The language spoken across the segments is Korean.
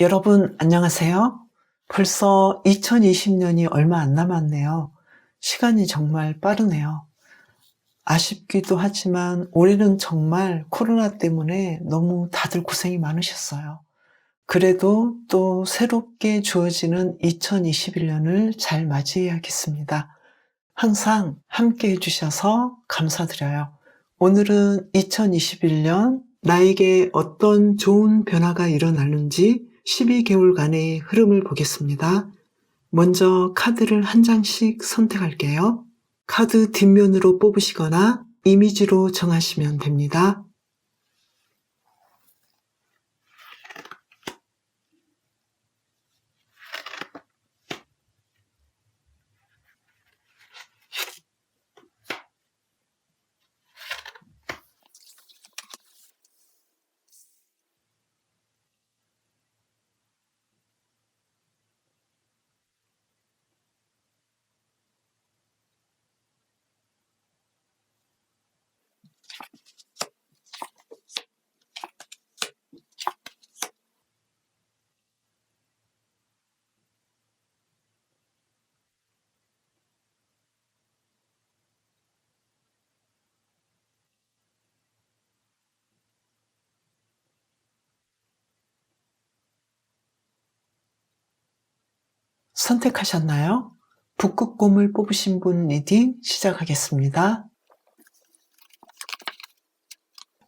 여러분, 안녕하세요. 벌써 2020년이 얼마 안 남았네요. 시간이 정말 빠르네요. 아쉽기도 하지만 올해는 정말 코로나 때문에 너무 다들 고생이 많으셨어요. 그래도 또 새롭게 주어지는 2021년을 잘 맞이해야겠습니다. 항상 함께 해주셔서 감사드려요. 오늘은 2021년 나에게 어떤 좋은 변화가 일어났는지 12개월간의 흐름을 보겠습니다. 먼저 카드를 한 장씩 선택할게요. 카드 뒷면으로 뽑으시거나 이미지로 정하시면 됩니다. 선택하셨나요? 북극곰을 뽑으신 분 리딩 시작하겠습니다.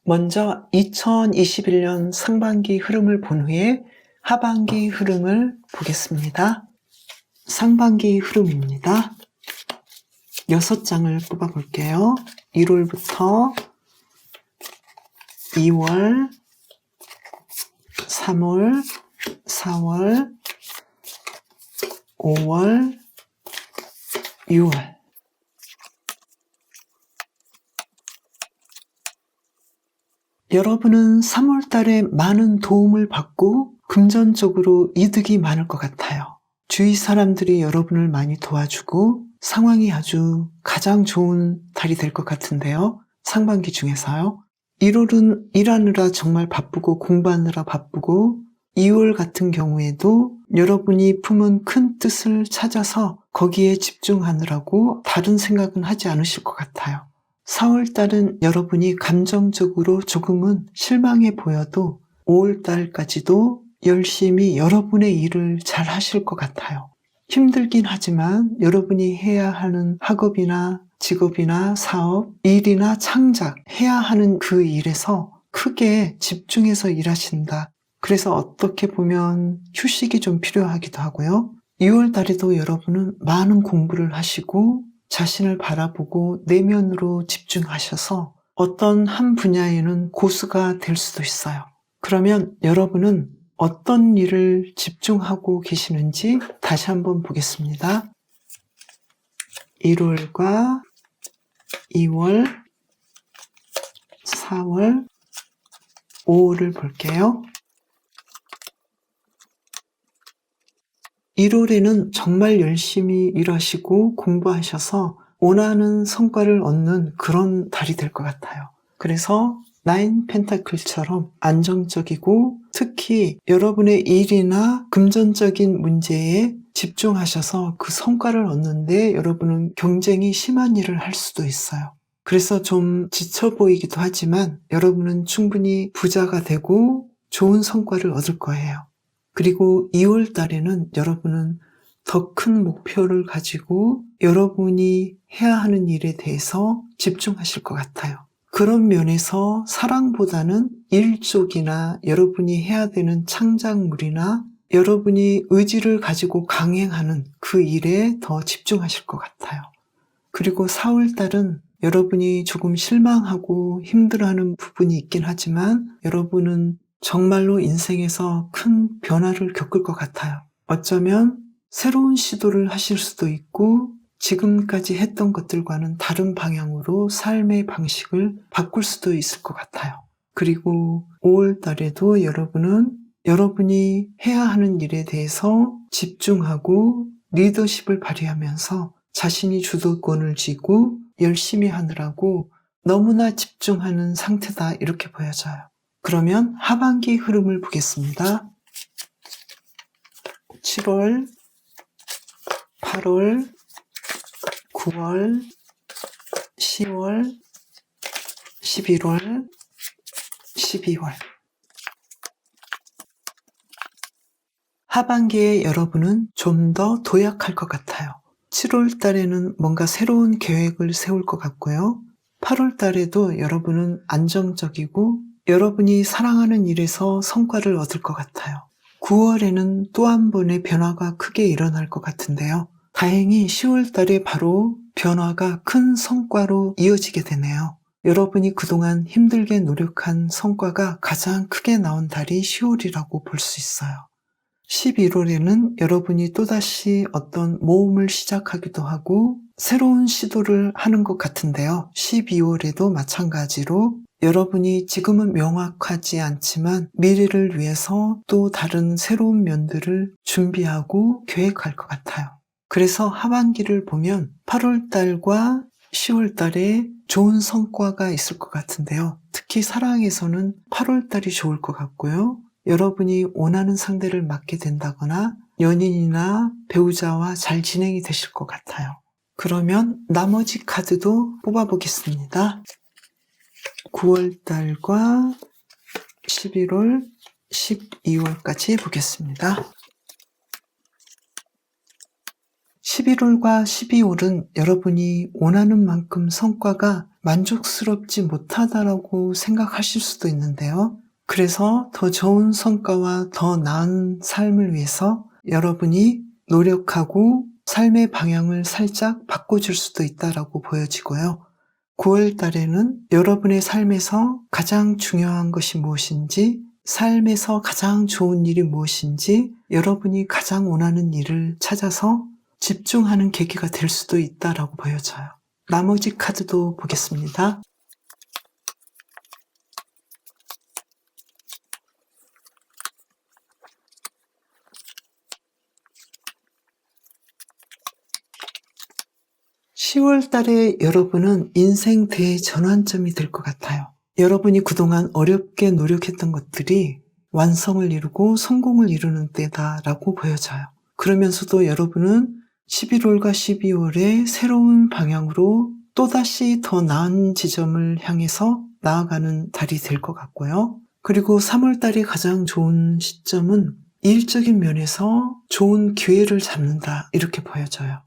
먼저 2021년 상반기 흐름을 본 후에 하반기 흐름을 보겠습니다. 상반기 흐름입니다. 여섯 장을 뽑아 볼게요. 1월부터 2월, 3월, 4월, 5월, 6월. 여러분은 3월 달에 많은 도움을 받고 금전적으로 이득이 많을 것 같아요. 주위 사람들이 여러분을 많이 도와주고 상황이 아주 가장 좋은 달이 될 것 같은데요. 상반기 중에서요. 1월은 일하느라 정말 바쁘고 공부하느라 바쁘고 2월 같은 경우에도 여러분이 품은 큰 뜻을 찾아서 거기에 집중하느라고 다른 생각은 하지 않으실 것 같아요. 4월 달은 여러분이 감정적으로 조금은 실망해 보여도 5월 달까지도 열심히 여러분의 일을 잘 하실 것 같아요. 힘들긴 하지만 여러분이 해야 하는 학업이나 직업이나 사업, 일이나 창작, 해야 하는 그 일에서 크게 집중해서 일하신다. 그래서 어떻게 보면 휴식이 좀 필요하기도 하고요. 6월 달에도 여러분은 많은 공부를 하시고 자신을 바라보고 내면으로 집중하셔서 어떤 한 분야에는 고수가 될 수도 있어요. 그러면 여러분은 어떤 일을 집중하고 계시는지 다시 한번 보겠습니다. 1월과 2월, 4월, 5월을 볼게요. 1월에는 정말 열심히 일하시고 공부하셔서 원하는 성과를 얻는 그런 달이 될 것 같아요. 그래서 나인 펜타클처럼 안정적이고 특히 여러분의 일이나 금전적인 문제에 집중하셔서 그 성과를 얻는데 여러분은 경쟁이 심한 일을 할 수도 있어요. 그래서 좀 지쳐 보이기도 하지만 여러분은 충분히 부자가 되고 좋은 성과를 얻을 거예요. 그리고 2월 달에는 여러분은 더 큰 목표를 가지고 여러분이 해야 하는 일에 대해서 집중하실 것 같아요. 그런 면에서 사랑보다는 일 쪽이나 여러분이 해야 되는 창작물이나 여러분이 의지를 가지고 강행하는 그 일에 더 집중하실 것 같아요. 그리고 4월 달은 여러분이 조금 실망하고 힘들어하는 부분이 있긴 하지만 여러분은 정말로 인생에서 큰 변화를 겪을 것 같아요. 어쩌면 새로운 시도를 하실 수도 있고 지금까지 했던 것들과는 다른 방향으로 삶의 방식을 바꿀 수도 있을 것 같아요. 그리고 5월 달에도 여러분은 여러분이 해야 하는 일에 대해서 집중하고 리더십을 발휘하면서 자신이 주도권을 쥐고 열심히 하느라고 너무나 집중하는 상태다 이렇게 보여져요. 그러면 하반기 흐름을 보겠습니다. 7월, 8월, 9월, 10월, 11월, 12월. 하반기에 여러분은 좀 더 도약할 것 같아요. 7월 달에는 뭔가 새로운 계획을 세울 것 같고요. 8월 달에도 여러분은 안정적이고 여러분이 사랑하는 일에서 성과를 얻을 것 같아요. 9월에는 또 한 번의 변화가 크게 일어날 것 같은데요. 다행히 10월 달에 바로 변화가 큰 성과로 이어지게 되네요. 여러분이 그동안 힘들게 노력한 성과가 가장 크게 나온 달이 10월이라고 볼 수 있어요. 11월에는 여러분이 또다시 어떤 모험을 시작하기도 하고 새로운 시도를 하는 것 같은데요. 12월에도 마찬가지로 여러분이 지금은 명확하지 않지만 미래를 위해서 또 다른 새로운 면들을 준비하고 계획할 것 같아요. 그래서 하반기를 보면 8월 달과 10월 달에 좋은 성과가 있을 것 같은데요. 특히 사랑에서는 8월 달이 좋을 것 같고요. 여러분이 원하는 상대를 맡게 된다거나 연인이나 배우자와 잘 진행이 되실 것 같아요. 그러면 나머지 카드도 뽑아보겠습니다. 9월 달과 11월, 12월까지 보겠습니다. 11월과 12월은 여러분이 원하는 만큼 성과가 만족스럽지 못하다라고 생각하실 수도 있는데요. 그래서 더 좋은 성과와 더 나은 삶을 위해서 여러분이 노력하고 삶의 방향을 살짝 바꿔줄 수도 있다라고 보여지고요. 9월 달에는 여러분의 삶에서 가장 중요한 것이 무엇인지, 삶에서 가장 좋은 일이 무엇인지, 여러분이 가장 원하는 일을 찾아서 집중하는 계기가 될 수도 있다라고 보여져요. 나머지 카드도 보겠습니다. 10월 달에 여러분은 인생 대전환점이 될 것 같아요. 여러분이 그동안 어렵게 노력했던 것들이 완성을 이루고 성공을 이루는 때다라고 보여져요. 그러면서도 여러분은 11월과 12월에 새로운 방향으로 또다시 더 나은 지점을 향해서 나아가는 달이 될 것 같고요. 그리고 3월 달이 가장 좋은 시점은 일적인 면에서 좋은 기회를 잡는다 이렇게 보여져요.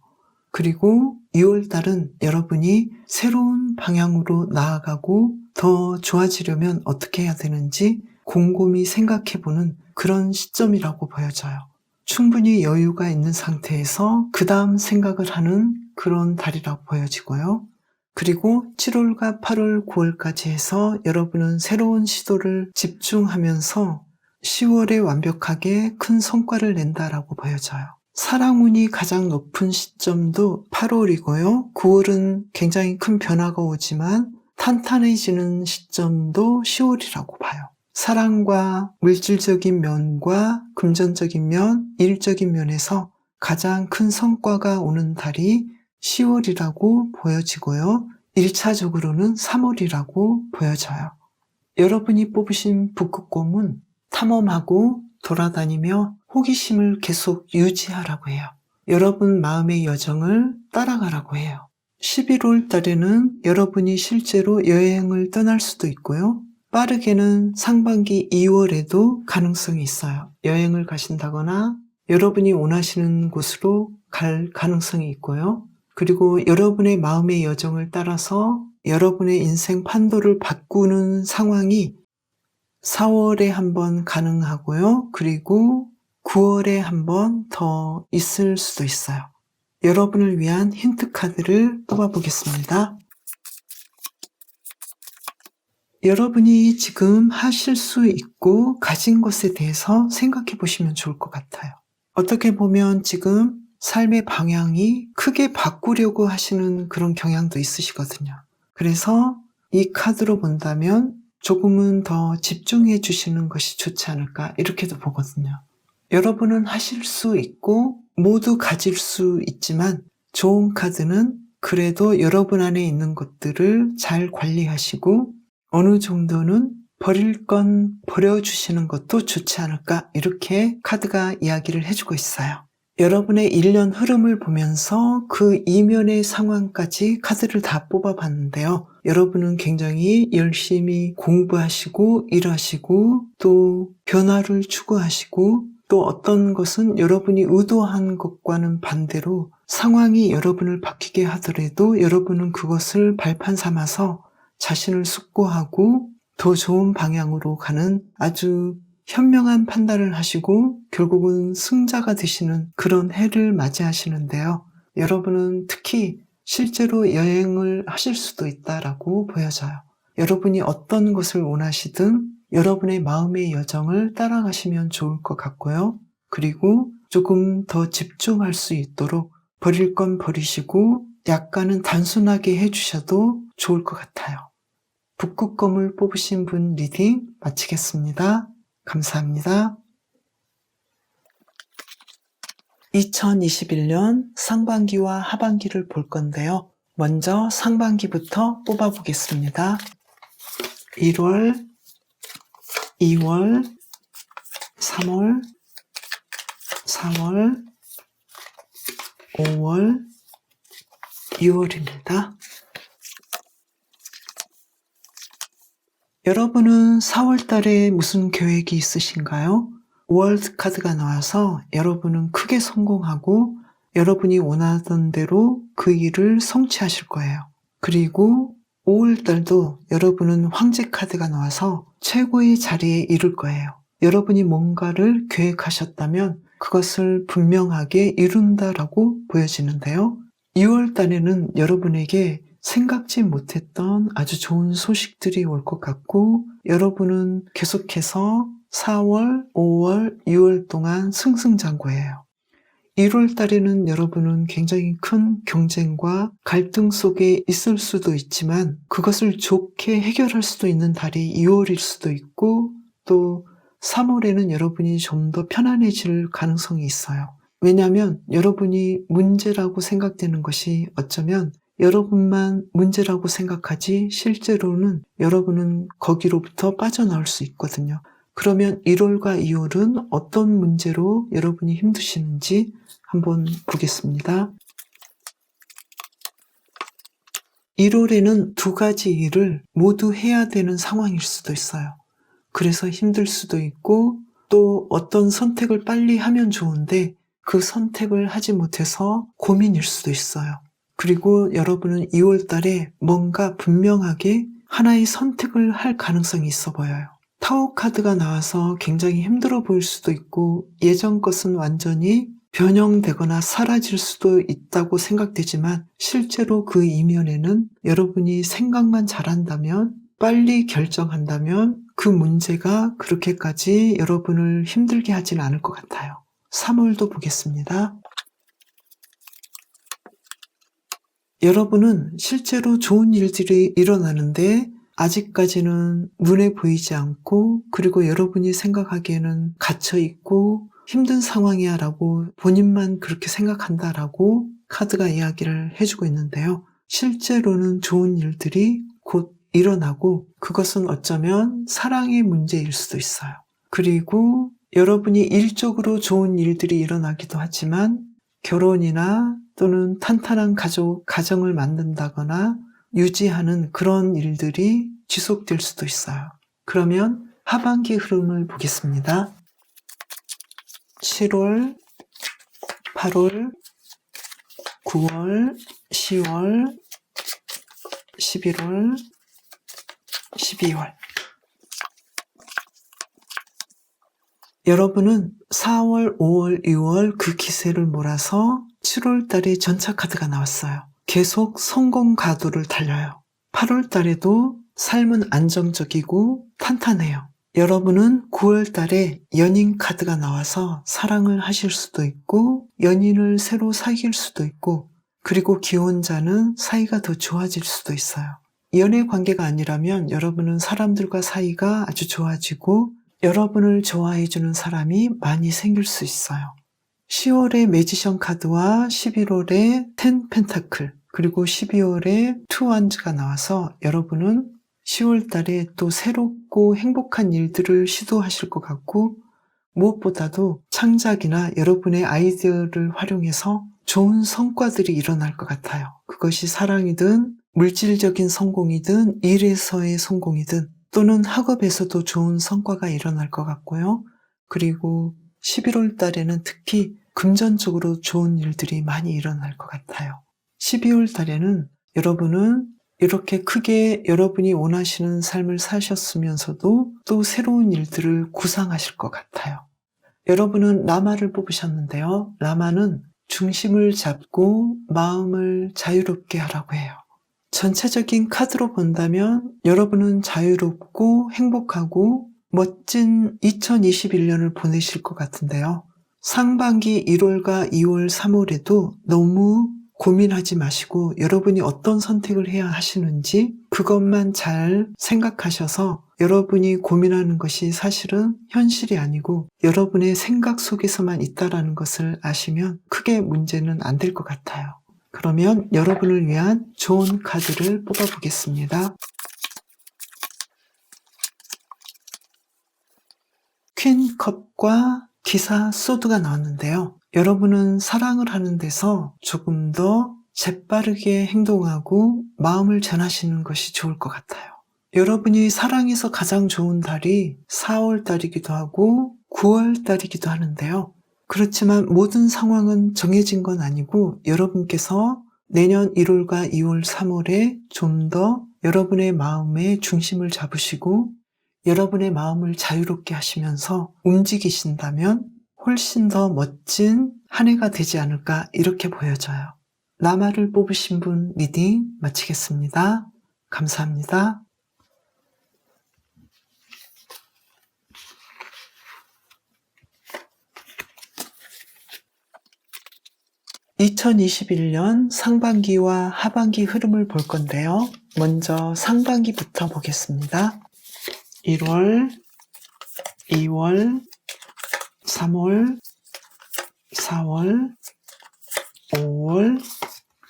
그리고 6월 달은 여러분이 새로운 방향으로 나아가고 더 좋아지려면 어떻게 해야 되는지 곰곰이 생각해보는 그런 시점이라고 보여져요. 충분히 여유가 있는 상태에서 그 다음 생각을 하는 그런 달이라고 보여지고요. 그리고 7월과 8월, 9월까지 해서 여러분은 새로운 시도를 집중하면서 10월에 완벽하게 큰 성과를 낸다라고 보여져요. 사랑운이 가장 높은 시점도 8월이고요. 9월은 굉장히 큰 변화가 오지만 탄탄해지는 시점도 10월이라고 봐요. 사랑과 물질적인 면과 금전적인 면, 일적인 면에서 가장 큰 성과가 오는 달이 10월이라고 보여지고요. 1차적으로는 3월이라고 보여져요. 여러분이 뽑으신 북극곰은 탐험하고 돌아다니며 호기심을 계속 유지하라고 해요. 여러분 마음의 여정을 따라가라고 해요. 11월 달에는 여러분이 실제로 여행을 떠날 수도 있고요. 빠르게는 상반기 2월에도 가능성이 있어요. 여행을 가신다거나 여러분이 원하시는 곳으로 갈 가능성이 있고요. 그리고 여러분의 마음의 여정을 따라서 여러분의 인생 판도를 바꾸는 상황이 4월에 한 번 가능하고요. 그리고 9월에 한 번 더 있을 수도 있어요. 여러분을 위한 힌트 카드를 뽑아보겠습니다. 여러분이 지금 하실 수 있고 가진 것에 대해서 생각해 보시면 좋을 것 같아요. 어떻게 보면 지금 삶의 방향이 크게 바꾸려고 하시는 그런 경향도 있으시거든요. 그래서 이 카드로 본다면 조금은 더 집중해 주시는 것이 좋지 않을까 이렇게도 보거든요. 여러분은 하실 수 있고 모두 가질 수 있지만 좋은 카드는 그래도 여러분 안에 있는 것들을 잘 관리하시고 어느 정도는 버릴 건 버려주시는 것도 좋지 않을까 이렇게 카드가 이야기를 해주고 있어요. 여러분의 1년 흐름을 보면서 그 이면의 상황까지 카드를 다 뽑아봤는데요. 여러분은 굉장히 열심히 공부하시고 일하시고 또 변화를 추구하시고 또 어떤 것은 여러분이 의도한 것과는 반대로 상황이 여러분을 바뀌게 하더라도 여러분은 그것을 발판 삼아서 자신을 숙고하고 더 좋은 방향으로 가는 아주 현명한 판단을 하시고 결국은 승자가 되시는 그런 해를 맞이하시는데요. 여러분은 특히 실제로 여행을 하실 수도 있다라고 보여져요. 여러분이 어떤 것을 원하시든 여러분의 마음의 여정을 따라가시면 좋을 것 같고요. 그리고 조금 더 집중할 수 있도록 버릴 건 버리시고 약간은 단순하게 해주셔도 좋을 것 같아요. 북극검을 뽑으신 분 리딩 마치겠습니다. 감사합니다. 2021년 상반기와 하반기를 볼 건데요. 먼저 상반기부터 뽑아보겠습니다. 1월, 2월, 3월, 4월, 5월, 6월입니다. 여러분은 4월 달에 무슨 계획이 있으신가요? 월드 카드가 나와서 여러분은 크게 성공하고 여러분이 원하던 대로 그 일을 성취하실 거예요. 그리고 5월 달도 여러분은 황제 카드가 나와서 최고의 자리에 이를 거예요. 여러분이 뭔가를 계획하셨다면 그것을 분명하게 이룬다라고 보여지는데요. 2월 달에는 여러분에게 생각지 못했던 아주 좋은 소식들이 올 것 같고 여러분은 계속해서 4월, 5월, 6월 동안 승승장구예요. 1월 달에는 여러분은 굉장히 큰 경쟁과 갈등 속에 있을 수도 있지만 그것을 좋게 해결할 수도 있는 달이 2월일 수도 있고 또 3월에는 여러분이 좀 더 편안해질 가능성이 있어요. 왜냐하면 여러분이 문제라고 생각되는 것이 어쩌면 여러분만 문제라고 생각하지 실제로는 여러분은 거기로부터 빠져나올 수 있거든요. 그러면 1월과 2월은 어떤 문제로 여러분이 힘드시는지 한번 보겠습니다. 1월에는 두 가지 일을 모두 해야 되는 상황일 수도 있어요. 그래서 힘들 수도 있고 또 어떤 선택을 빨리 하면 좋은데 그 선택을 하지 못해서 고민일 수도 있어요. 그리고 여러분은 2월 달에 뭔가 분명하게 하나의 선택을 할 가능성이 있어 보여요. 타워 카드가 나와서 굉장히 힘들어 보일 수도 있고 예전 것은 완전히 변형되거나 사라질 수도 있다고 생각되지만 실제로 그 이면에는 여러분이 생각만 잘한다면 빨리 결정한다면 그 문제가 그렇게까지 여러분을 힘들게 하진 않을 것 같아요. 3월도 보겠습니다. 여러분은 실제로 좋은 일들이 일어나는데 아직까지는 눈에 보이지 않고 그리고 여러분이 생각하기에는 갇혀 있고 힘든 상황이야 라고 본인만 그렇게 생각한다 라고 카드가 이야기를 해주고 있는데요. 실제로는 좋은 일들이 곧 일어나고 그것은 어쩌면 사랑의 문제일 수도 있어요. 그리고 여러분이 일적으로 좋은 일들이 일어나기도 하지만 결혼이나 또는 탄탄한 가족, 가정을 만든다거나 유지하는 그런 일들이 지속될 수도 있어요. 그러면 하반기 흐름을 보겠습니다. 7월, 8월, 9월, 10월, 11월, 12월. 여러분은 4월, 5월, 6월 그 기세를 몰아서 7월 달에 전차 카드가 나왔어요. 계속 성공 가도를 달려요. 8월 달에도 삶은 안정적이고 탄탄해요. 여러분은 9월 달에 연인 카드가 나와서 사랑을 하실 수도 있고 연인을 새로 사귈 수도 있고 그리고 기혼자는 사이가 더 좋아질 수도 있어요. 연애 관계가 아니라면 여러분은 사람들과 사이가 아주 좋아지고 여러분을 좋아해주는 사람이 많이 생길 수 있어요. 10월에 매지션 카드와 11월에 텐 펜타클 그리고 12월에 투 완즈가 나와서 여러분은 10월 달에 또 새롭고 행복한 일들을 시도하실 것 같고 무엇보다도 창작이나 여러분의 아이디어를 활용해서 좋은 성과들이 일어날 것 같아요. 그것이 사랑이든 물질적인 성공이든 일에서의 성공이든 또는 학업에서도 좋은 성과가 일어날 것 같고요. 그리고 11월 달에는 특히 금전적으로 좋은 일들이 많이 일어날 것 같아요. 12월 달에는 여러분은 이렇게 크게 여러분이 원하시는 삶을 사셨으면서도 또 새로운 일들을 구상하실 것 같아요. 여러분은 라마를 뽑으셨는데요. 라마는 중심을 잡고 마음을 자유롭게 하라고 해요. 전체적인 카드로 본다면 여러분은 자유롭고 행복하고 멋진 2021년을 보내실 것 같은데요. 상반기 1월과 2월, 3월에도 너무 고민하지 마시고 여러분이 어떤 선택을 해야 하시는지 그것만 잘 생각하셔서 여러분이 고민하는 것이 사실은 현실이 아니고 여러분의 생각 속에서만 있다라는 것을 아시면 크게 문제는 안 될 것 같아요. 그러면 여러분을 위한 좋은 카드를 뽑아 보겠습니다. 퀸컵과 기사 소드가 나왔는데요. 여러분은 사랑을 하는 데서 조금 더 재빠르게 행동하고 마음을 전하시는 것이 좋을 것 같아요. 여러분이 사랑에서 가장 좋은 달이 4월 달이기도 하고 9월 달이기도 하는데요. 그렇지만 모든 상황은 정해진 건 아니고 여러분께서 내년 1월과 2월, 3월에 좀 더 여러분의 마음의 중심을 잡으시고 여러분의 마음을 자유롭게 하시면서 움직이신다면 훨씬 더 멋진 한 해가 되지 않을까 이렇게 보여져요. 라마를 뽑으신 분 리딩 마치겠습니다. 감사합니다. (2021년) 상반기와 하반기 흐름을 볼 건데요. 먼저 상반기부터 보겠습니다. 1월, 2월, 3월, 4월, 5월,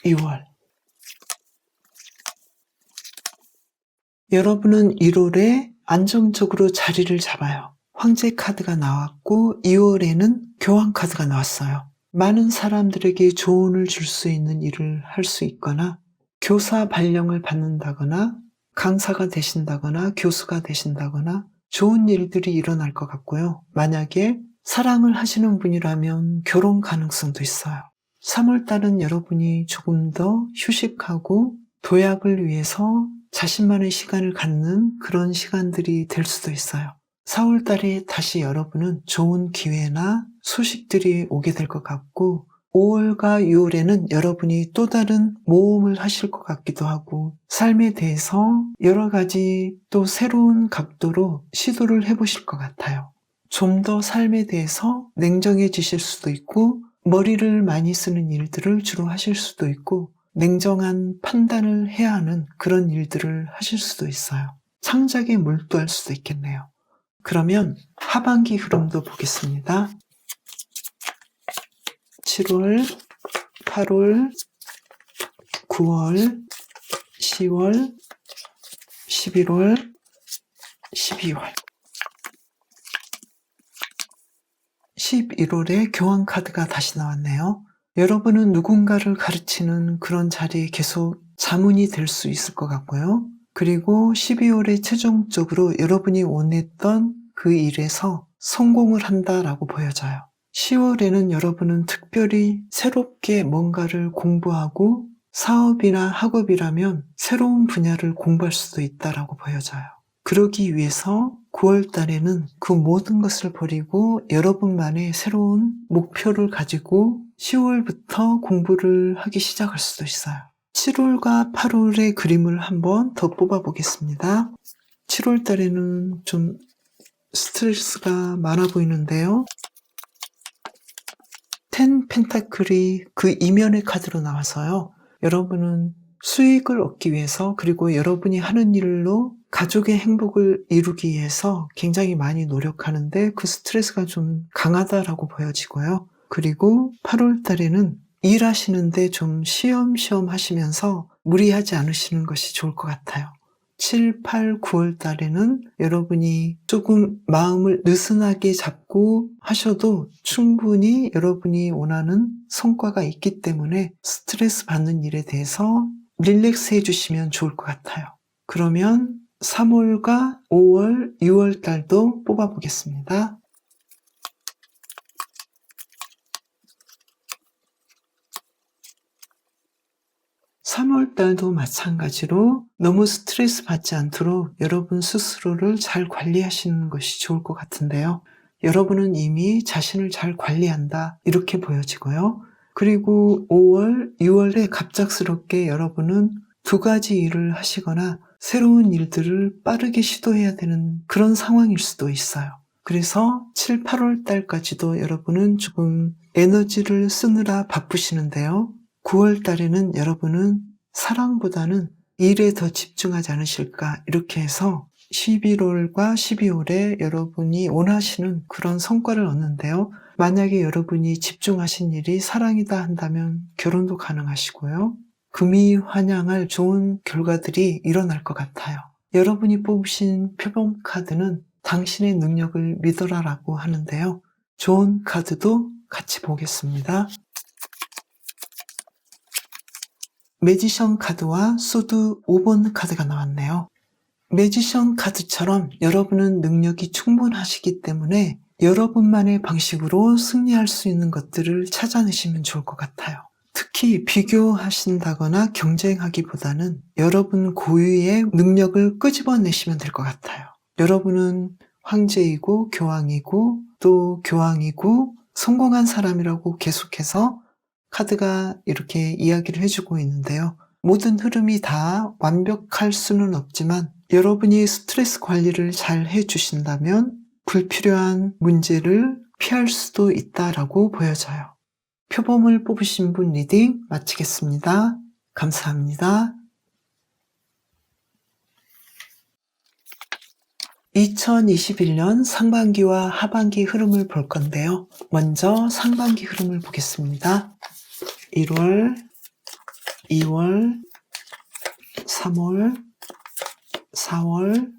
6월. 여러분은 1월에 안정적으로 자리를 잡아요. 황제 카드가 나왔고 2월에는 교황 카드가 나왔어요. 많은 사람들에게 조언을 줄 수 있는 일을 할 수 있거나 교사 발령을 받는다거나 강사가 되신다거나 교수가 되신다거나 좋은 일들이 일어날 것 같고요. 만약에 사랑을 하시는 분이라면 결혼 가능성도 있어요. 3월달은 여러분이 조금 더 휴식하고 도약을 위해서 자신만의 시간을 갖는 그런 시간들이 될 수도 있어요. 4월달에 다시 여러분은 좋은 기회나 소식들이 오게 될 것 같고 5월과 6월에는 여러분이 또 다른 모험을 하실 것 같기도 하고 삶에 대해서 여러 가지 또 새로운 각도로 시도를 해보실 것 같아요. 좀 더 삶에 대해서 냉정해지실 수도 있고 머리를 많이 쓰는 일들을 주로 하실 수도 있고 냉정한 판단을 해야 하는 그런 일들을 하실 수도 있어요. 창작에 몰두할 수도 있겠네요. 그러면 하반기 흐름도 보겠습니다. 7월, 8월, 9월, 10월, 11월, 12월. 11월에 교환 카드가 다시 나왔네요. 여러분은 누군가를 가르치는 그런 자리에 계속 자문이 될 수 있을 것 같고요. 그리고 12월에 최종적으로 여러분이 원했던 그 일에서 성공을 한다라고 보여져요. 10월에는 여러분은 특별히 새롭게 뭔가를 공부하고 사업이나 학업이라면 새로운 분야를 공부할 수도 있다라고 보여져요. 그러기 위해서 9월 달에는 그 모든 것을 버리고 여러분만의 새로운 목표를 가지고 10월부터 공부를 하기 시작할 수도 있어요. 7월과 8월의 그림을 한번 더 뽑아 보겠습니다. 7월 달에는 좀 스트레스가 많아 보이는데요. 텐 펜타클이 그 이면의 카드로 나와서요. 여러분은 수익을 얻기 위해서 그리고 여러분이 하는 일로 가족의 행복을 이루기 위해서 굉장히 많이 노력하는데 그 스트레스가 좀 강하다라고 보여지고요. 그리고 8월 달에는 일하시는데 좀 쉬엄쉬엄 하시면서 무리하지 않으시는 것이 좋을 것 같아요. 7, 8, 9월 달에는 여러분이 조금 마음을 느슨하게 잡고 하셔도 충분히 여러분이 원하는 성과가 있기 때문에 스트레스 받는 일에 대해서 릴렉스 해주시면 좋을 것 같아요. 그러면 3월과 5월, 6월 달도 뽑아보겠습니다. 3월 달도 마찬가지로 너무 스트레스 받지 않도록 여러분 스스로를 잘 관리하시는 것이 좋을 것 같은데요. 여러분은 이미 자신을 잘 관리한다. 이렇게 보여지고요. 그리고 5월, 6월에 갑작스럽게 여러분은 두 가지 일을 하시거나 새로운 일들을 빠르게 시도해야 되는 그런 상황일 수도 있어요. 그래서 7, 8월 달까지도 여러분은 조금 에너지를 쓰느라 바쁘시는데요. 9월 달에는 여러분은 사랑보다는 일에 더 집중하지 않으실까 이렇게 해서 11월과 12월에 여러분이 원하시는 그런 성과를 얻는데요. 만약에 여러분이 집중하신 일이 사랑이다 한다면 결혼도 가능하시고요. 금이 환영할 좋은 결과들이 일어날 것 같아요. 여러분이 뽑으신 표범 카드는 당신의 능력을 믿어라라고 하는데요. 좋은 카드도 같이 보겠습니다. 매지션 카드와 소드 5번 카드가 나왔네요. 매지션 카드처럼 여러분은 능력이 충분하시기 때문에 여러분만의 방식으로 승리할 수 있는 것들을 찾아내시면 좋을 것 같아요. 특히 비교하신다거나 경쟁하기보다는 여러분 고유의 능력을 끄집어내시면 될 것 같아요. 여러분은 황제이고 교황이고 또 교황이고 성공한 사람이라고 계속해서 카드가 이렇게 이야기를 해주고 있는데요. 모든 흐름이 다 완벽할 수는 없지만 여러분이 스트레스 관리를 잘 해주신다면 불필요한 문제를 피할 수도 있다라고 보여져요. 표범을 뽑으신 분 리딩 마치겠습니다. 감사합니다. 2021년 상반기와 하반기 흐름을 볼 건데요. 먼저 상반기 흐름을 보겠습니다. 1월, 2월, 3월, 4월,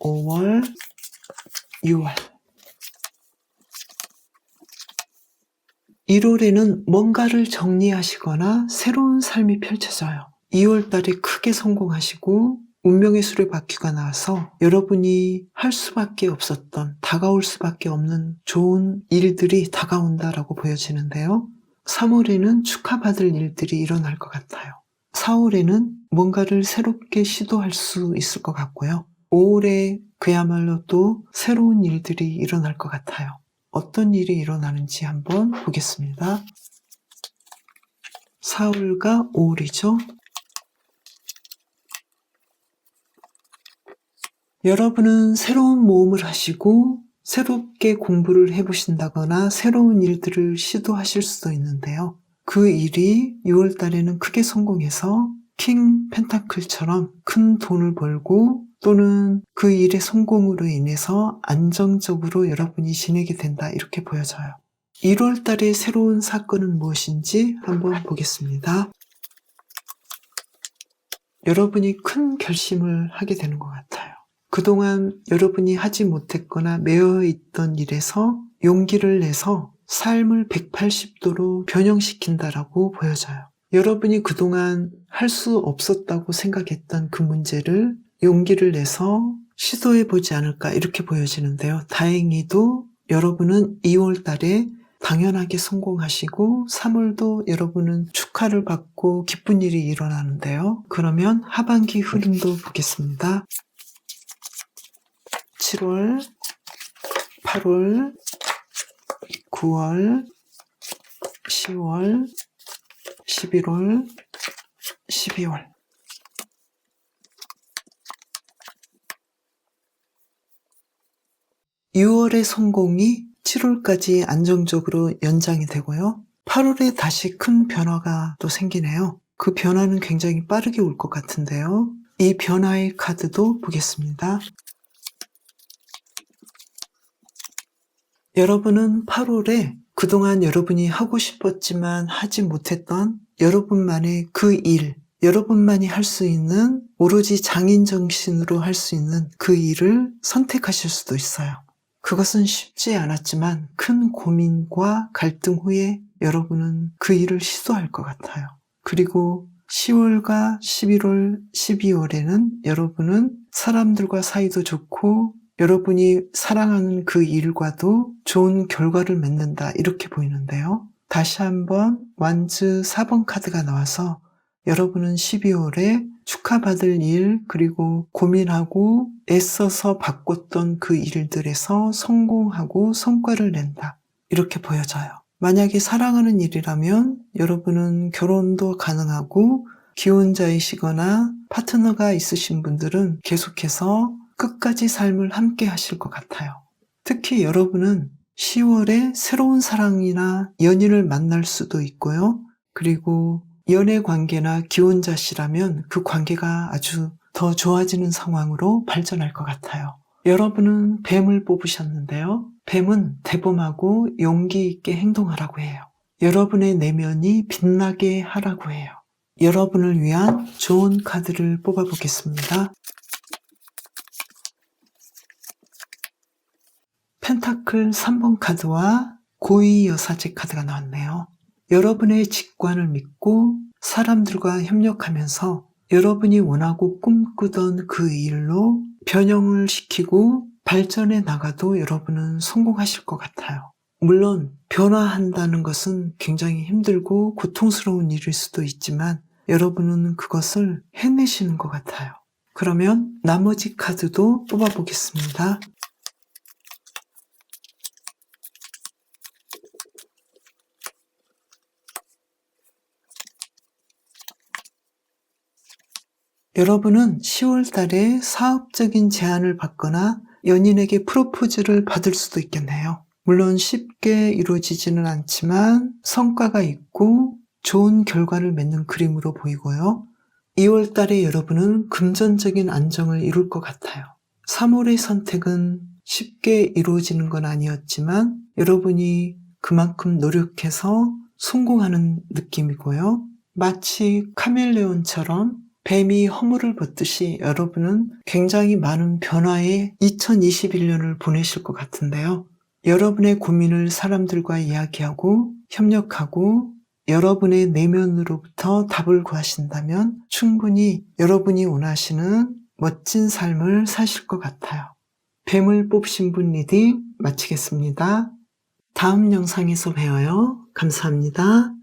5월, 6월. 1월에는 뭔가를 정리하시거나 새로운 삶이 펼쳐져요. 2월 달에 크게 성공하시고 운명의 수레 바퀴가 나와서 여러분이 할 수밖에 없었던 다가올 수밖에 없는 좋은 일들이 다가온다라고 보여지는데요. 3월에는 축하받을 일들이 일어날 것 같아요. 4월에는 뭔가를 새롭게 시도할 수 있을 것 같고요. 5월에 그야말로 또 새로운 일들이 일어날 것 같아요. 어떤 일이 일어나는지 한번 보겠습니다. 4월과 5월이죠. 여러분은 새로운 모험을 하시고 새롭게 공부를 해보신다거나 새로운 일들을 시도하실 수도 있는데요. 그 일이 6월 달에는 크게 성공해서 킹 펜타클처럼 큰 돈을 벌고 또는 그 일의 성공으로 인해서 안정적으로 여러분이 지내게 된다 이렇게 보여져요. 1월 달의 새로운 사건은 무엇인지 한번 보겠습니다. 여러분이 큰 결심을 하게 되는 것 같아요. 그동안 여러분이 하지 못했거나 매여 있던 일에서 용기를 내서 삶을 180도로 변형시킨다라고 보여져요. 여러분이 그동안 할 수 없었다고 생각했던 그 문제를 용기를 내서 시도해 보지 않을까 이렇게 보여지는데요. 다행히도 여러분은 2월 달에 당연하게 성공하시고 3월도 여러분은 축하를 받고 기쁜 일이 일어나는데요. 그러면 하반기 흐름도 보겠습니다. 7월, 8월, 9월, 10월, 11월, 12월. (6월의) 성공이 (7월까지) 안정적으로 연장이 되고요. (8월에) 다시 큰 변화가 또 생기네요. 그 변화는 굉장히 빠르게 올 것 같은데요. 이 변화의 카드도 보겠습니다 여러분은 8월에 그동안 여러분이 하고 싶었지만 하지 못했던 여러분만의 그 일, 여러분만이 할 수 있는 오로지 장인 정신으로 할 수 있는 그 일을 선택하실 수도 있어요. 그것은 쉽지 않았지만 큰 고민과 갈등 후에 여러분은 그 일을 시도할 것 같아요. 그리고 10월과 11월, 12월에는 여러분은 사람들과 사이도 좋고 여러분이 사랑하는 그 일과도 좋은 결과를 맺는다 이렇게 보이는데요. 다시 한번 완즈 4번 카드가 나와서 여러분은 12월에 축하받을 일 그리고 고민하고 애써서 바꿨던 그 일들에서 성공하고 성과를 낸다. 이렇게 보여져요. 만약에 사랑하는 일이라면 여러분은 결혼도 가능하고 기혼자이시거나 파트너가 있으신 분들은 계속해서 끝까지 삶을 함께 하실 것 같아요. 특히 여러분은 10월에 새로운 사랑이나 연인을 만날 수도 있고요. 그리고 연애 관계나 기혼자시라면 그 관계가 아주 더 좋아지는 상황으로 발전할 것 같아요. 여러분은 뱀을 뽑으셨는데요. 뱀은 대범하고 용기 있게 행동하라고 해요. 여러분의 내면이 빛나게 하라고 해요. 여러분을 위한 좋은 카드를 뽑아보겠습니다. 펜타클 3번 카드와 고위 여사제 카드가 나왔네요. 여러분의 직관을 믿고 사람들과 협력하면서 여러분이 원하고 꿈꾸던 그 일로 변형을 시키고 발전해 나가도 여러분은 성공하실 것 같아요. 물론 변화한다는 것은 굉장히 힘들고 고통스러운 일일 수도 있지만 여러분은 그것을 해내시는 것 같아요. 그러면 나머지 카드도 뽑아보겠습니다. 여러분은 10월 달에 사업적인 제안을 받거나 연인에게 프로포즈를 받을 수도 있겠네요. 물론 쉽게 이루어지지는 않지만 성과가 있고 좋은 결과를 맺는 그림으로 보이고요. 2월 달에 여러분은 금전적인 안정을 이룰 것 같아요. 3월의 선택은 쉽게 이루어지는 건 아니었지만 여러분이 그만큼 노력해서 성공하는 느낌이고요. 마치 카멜레온처럼 뱀이 허물을 벗듯이 여러분은 굉장히 많은 변화의 2021년을 보내실 것 같은데요. 여러분의 고민을 사람들과 이야기하고 협력하고 여러분의 내면으로부터 답을 구하신다면 충분히 여러분이 원하시는 멋진 삶을 사실 것 같아요. 뱀을 뽑으신 분 리딩 마치겠습니다. 다음 영상에서 뵈어요. 감사합니다.